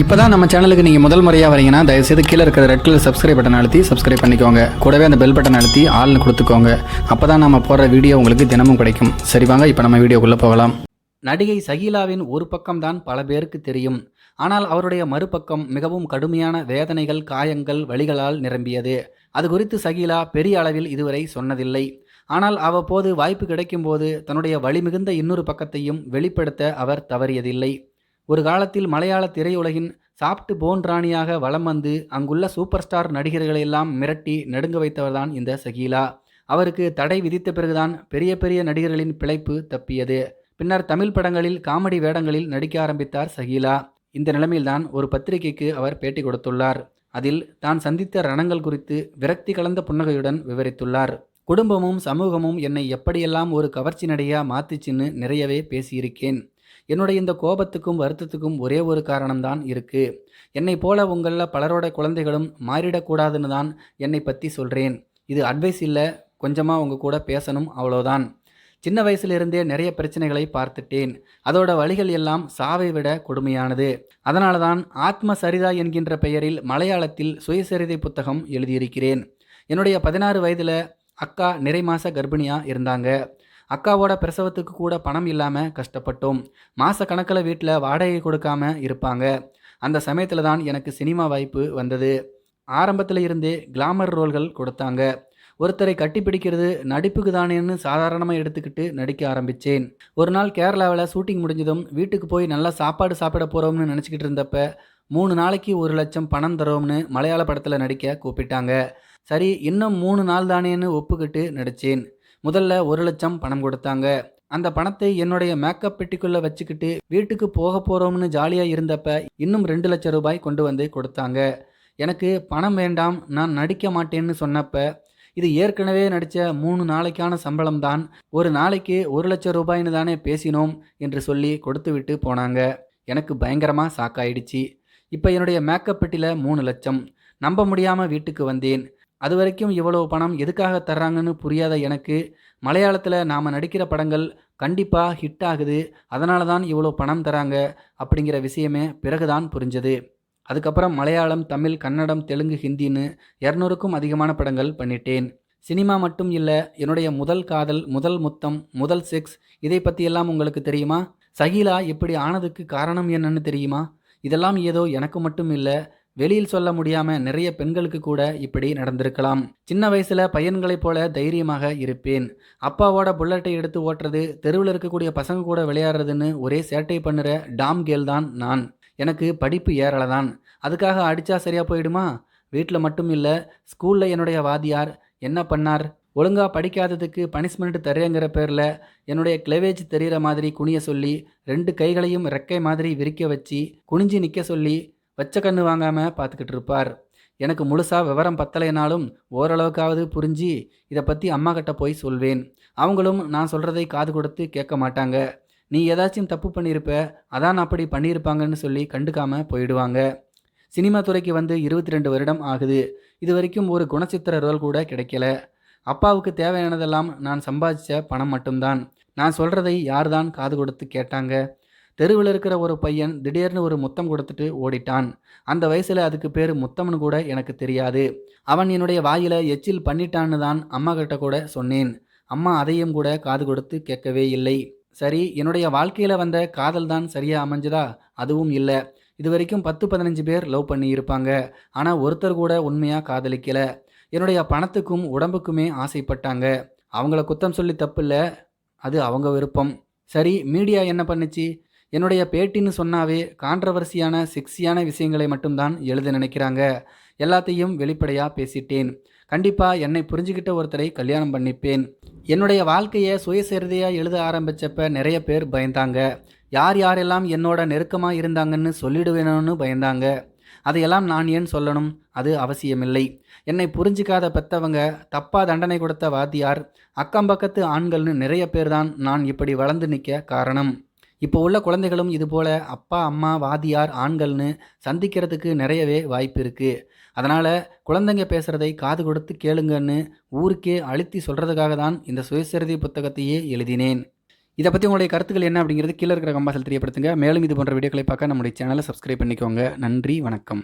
இப்போ தான் நம்ம சேனலுக்கு நீங்கள் முதல் முறையாக வரீங்கன்னா தயவுசெய்து கீழே இருக்கிற ரெட் கலர் சப்ஸ்கிரைப் பட்டன் அழுத்தி சப்ஸ்கிரைப் பண்ணிக்கோங்க. கூடவே அந்த பெல் பட்டன் அழுத்தி ஆள்னு கொடுத்துக்கோங்க. அப்போ தான் நம்ம போடுற வீடியோ உங்களுக்கு தினமும் கிடைக்கும். சரி வாங்க இப்போ நம்ம வீடியோக்குள்ளே போகலாம். நடிகை சகிலாவின் ஒரு பக்கம்தான் பல பேருக்கு தெரியும். ஆனால் அவருடைய மறுபக்கம் மிகவும் கடுமையான வேதனைகள் காயங்கள் வலிகளால் நிரம்பியது. அது குறித்து சகீலா பெரிய அளவில் இதுவரை சொன்னதில்லை. ஆனால் அவ்வப்போது வாய்ப்பு கிடைக்கும்போது தன்னுடைய வலிமிகுந்த இன்னொரு பக்கத்தையும் வெளிப்படுத்த அவர் தவறியதில்லை. ஒரு காலத்தில் மலையாள திரையுலகின் சாப்ட் போன் ராணியாக வலம் வந்து அங்குள்ள சூப்பர் ஸ்டார் நடிகர்களையெல்லாம் மிரட்டி நடுங்க வைத்தவர்தான் இந்த சகீலா. அவருக்கு தடை விதித்த பிறகுதான் பெரிய பெரிய நடிகர்களின் பிழைப்பு தப்பியது. பின்னர் தமிழ் படங்களில் காமெடி வேடங்களில் நடிக்க ஆரம்பித்தார் சகீலா. இந்த நிலைமையில்தான் ஒரு பத்திரிகைக்கு அவர் பேட்டி கொடுத்துள்ளார். அதில் தான் சந்தித்த ரணங்கள் குறித்து விரக்தி கலந்த புன்னகையுடன் விவரித்துள்ளார். குடும்பமும் சமூகமும் என்னை எப்படியெல்லாம் ஒரு கவர்ச்சி நடையாக மாத்திச்சின்னு நிறையவே பேசியிருக்கேன். என்னுடைய இந்த கோபத்துக்கும் வருத்தத்துக்கும் ஒரே ஒரு காரணம்தான் இருக்கு. என்னை போல உங்களில் பலரோட குழந்தைகளும் மாறிடக்கூடாதுன்னு தான் என்னை பற்றி சொல்கிறேன் இது அட்வைஸ் இல்லை கொஞ்சமாக உங்கள் கூட பேசணும் அவ்வளோதான் சின்ன வயசுலேருந்தே நிறைய பிரச்சனைகளை பார்த்துட்டேன். அதோட வழிகள் எல்லாம் சாவை விட கொடுமையானது. அதனால தான் ஆத்ம சரிதா என்கின்ற பெயரில் மலையாளத்தில் சுயசரிதை புத்தகம் எழுதியிருக்கிறேன். என்னுடைய பதினாறு வயதில் அக்கா நிறை மாச கர்ப்பிணியாக இருந்தாங்க. அக்காவோட பிரசவத்துக்கு கூட பணம் இல்லாமல் கஷ்டப்பட்டோம். மாத கணக்கில் வீட்டில் வாடகை கொடுக்காம இருப்பாங்க. அந்த சமயத்தில் தான் எனக்கு சினிமா வாய்ப்பு வந்தது. ஆரம்பத்தில் இருந்தே கிளாமர் ரோல்கள் கொடுத்தாங்க. ஒருத்தரை கட்டிப்பிடிக்கிறது நடிப்புக்கு தானேன்னு சாதாரணமாக எடுத்துக்கிட்டு நடிக்க ஆரம்பித்தேன் ஒரு நாள் கேரளாவில் ஷூட்டிங் முடிஞ்சதும் வீட்டுக்கு போய் நல்லா சாப்பாடு சாப்பிட போகிறோம்னு நினச்சிக்கிட்டு இருந்தப்ப மூணு நாளைக்கு ஒரு லட்சம் பணம் தரோம்னு மலையாள படத்தில் நடிக்க கூப்பிட்டாங்க. சரி இன்னும் மூணு நாள் தானேன்னு ஒப்புக்கிட்டு நடித்தேன் முதல்ல ஒரு லட்சம் பணம் கொடுத்தாங்க. அந்த பணத்தை என்னுடைய மேக்கப் பெட்டிக்குள்ளே வச்சுக்கிட்டு வீட்டுக்கு போக போகிறோம்னு ஜாலியாக இருந்தப்ப இன்னும் ரெண்டு லட்சம் ரூபாய் கொண்டு வந்து கொடுத்தாங்க. எனக்கு பணம் வேண்டாம் நான் நடிக்க மாட்டேன்னு சொன்னப்ப இது ஏற்கனவே நடித்த மூணு நாளைக்கான சம்பளம் தான் ஒரு நாளைக்கு ஒரு லட்சம் ரூபாய்னு தானே பேசினோம் என்று சொல்லி கொடுத்து விட்டு போனாங்க. எனக்கு பயங்கரமாக சாக்காயிடுச்சு இப்போ என்னுடைய மேக்கப் பெட்டியில் மூணு லட்சம். நம்ப முடியாமல் வீட்டுக்கு வந்தேன். அது வரைக்கும் இவ்வளவு பணம் எதுக்காக தர்றாங்கன்னு புரியாத எனக்கு மலையாளத்தில் நாம் நடிக்கிற படங்கள் கண்டிப்பாக ஹிட் ஆகுது அதனால தான் இவ்வளோ பணம் தராங்க அப்படிங்கிற விஷயமே பிறகுதான் புரிஞ்சது. அதுக்கப்புறம் மலையாளம் தமிழ் கன்னடம் தெலுங்கு ஹிந்தின்னு இரநூறுக்கும் அதிகமான படங்கள் பண்ணிட்டேன். சினிமா மட்டும் இல்லை என்னுடைய முதல் காதல் முதல் முத்தம் முதல் செக்ஸ் இதை பற்றியெல்லாம் உங்களுக்கு தெரியுமா? சகிலா இப்படி ஆனதுக்கு காரணம் என்னன்னு தெரியுமா? இதெல்லாம் ஏதோ எனக்கு மட்டும் இல்லை வெளியில் சொல்ல முடியாம நிறைய பெண்களுக்கு கூட இப்படி நடந்திருக்கலாம். சின்ன வயசுல பையன்களைப் போல தைரியமாக இருப்பேன். அப்பாவோட புல்லட்டை எடுத்து ஓட்டுறது தெருவில் இருக்கக்கூடிய பசங்க கூட விளையாடுறதுன்னு ஒரே சேட்டை பண்ணுற டாம் கேல் தான் நான். எனக்கு படிப்பு ஏறலை தான். அதுக்காக அடித்தா சரியாக போயிடுமா? வீட்டில் மட்டும் இல்லை ஸ்கூலில் என்னுடைய வாதியார் என்ன பண்ணார்? ஒழுங்காக படிக்காததுக்கு பனிஷ்மெண்ட் தரேங்கிற பேரில் என்னுடைய கிளவேஜ் தெரிகிற மாதிரி குனிய சொல்லி ரெண்டு கைகளையும் ரெக்கை மாதிரி விரிக்க வச்சு குனிஞ்சு நிற்க சொல்லி வச்ச கண்ணு வாங்காமல் பார்த்துக்கிட்டு இருப்பார். எனக்கு முழுசாக விவரம் பத்தலைனாலும் ஓரளவுக்காவது புரிஞ்சு இதை பற்றி அம்மா கிட்ட போய் சொல்வேன். அவங்களும் நான் சொல்கிறதை காது கொடுத்து கேட்க மாட்டாங்க. நீ ஏதாச்சும் தப்பு பண்ணியிருப்ப அதான் அப்படி பண்ணியிருப்பாங்கன்னு சொல்லி கண்டுக்காமல் போயிடுவாங்க. சினிமா துறைக்கு வந்து இருபத்தி ரெண்டு வருடம் ஆகுது. இது வரைக்கும் ஒரு குணச்சித்திர ரோல் கூட கிடைக்கல. அப்பாவுக்கு தேவையானதெல்லாம் நான் சம்பாதிச்ச பணம் மட்டும்தான். நான் சொல்கிறதை யார் தான் காது கொடுத்து கேட்டாங்க? தெருவில் இருக்கிற ஒரு பையன் திடீர்னு ஒரு முத்தம் கொடுத்துட்டு ஓடிட்டான். அந்த வயசில் அதுக்கு பேர் முத்தம்னு கூட எனக்கு தெரியாது. அவன் என்னுடைய வாயில் எச்சில் பண்ணிட்டான்னு தான் அம்மா கிட்ட கூட சொன்னேன். அம்மா அதையும் கூட காது கொடுத்து கேட்கவே இல்லை. சரி என்னுடைய வாழ்க்கையில் வந்த காதல் தான் சரியாக அமைஞ்சதா? அதுவும் இல்லை. இது வரைக்கும் பத்து பதினஞ்சு பேர் லவ் பண்ணி இருப்பாங்க ஆனால் ஒருத்தர் கூட உண்மையாக காதலிக்கல. என்னுடைய பணத்துக்கும் உடம்புக்குமே ஆசைப்பட்டாங்க. அவங்கள குத்தம் சொல்லி தப்பு இல்லை அது அவங்க விருப்பம். சரி மீடியா என்ன பண்ணுச்சு? என்னுடைய பேட்டின்னு சொன்னாவே கான்ட்ரவர்சியான செக்ஸியான விஷயங்களை மட்டும்தான் எழுத நினைக்கிறாங்க. எல்லாத்தையும் வெளிப்படையாக பேசிட்டேன். கண்டிப்பாக என்னை புரிஞ்சுக்கிட்ட ஒருத்தரை கல்யாணம் பண்ணிப்பேன். என்னுடைய வாழ்க்கையை சுயசரிதையாக எழுத ஆரம்பித்தப்ப நிறைய பேர் பயந்தாங்க. யார் யாரெல்லாம் என்னோட நெருக்கமாக இருந்தாங்கன்னு சொல்லிடுவேணும்னு பயந்தாங்க. அதையெல்லாம் நான் ஏன் சொல்லணும்? அது அவசியமில்லை. என்னை புரிஞ்சிக்காத பெத்தவங்க தப்பாக தண்டனை கொடுத்த வாத்தியார் அக்கம் பக்கத்து ஆண்கள்னு நிறைய பேர் தான் நான் இப்படி வளர்ந்து நிற்க காரணம். இப்போ உள்ள குழந்தைகளும் இதுபோல் அப்பா அம்மா வாதியார் ஆண்கள்னு சந்திக்கிறதுக்கு நிறையவே வாய்ப்பு இருக்குது அதனால் குழந்தைங்க பேசுகிறதை காது கொடுத்து கேளுங்கன்னு ஊருக்கே அழுத்தி சொல்கிறதுக்காக தான் இந்த சுயசரிதை புத்தகத்தையே எழுதினேன். இதை பற்றி உங்களுடைய கருத்துக்கள் என்ன அப்படிங்கிறது கீழே இருக்கிற கம்பாசல் தெரியப்படுத்துங்க. மேலும் இது போன்ற வீடியோக்களை பார்க்க நம்முடைய சேனலை சப்ஸ்கிரைப் பண்ணிக்கோங்க. நன்றி வணக்கம்.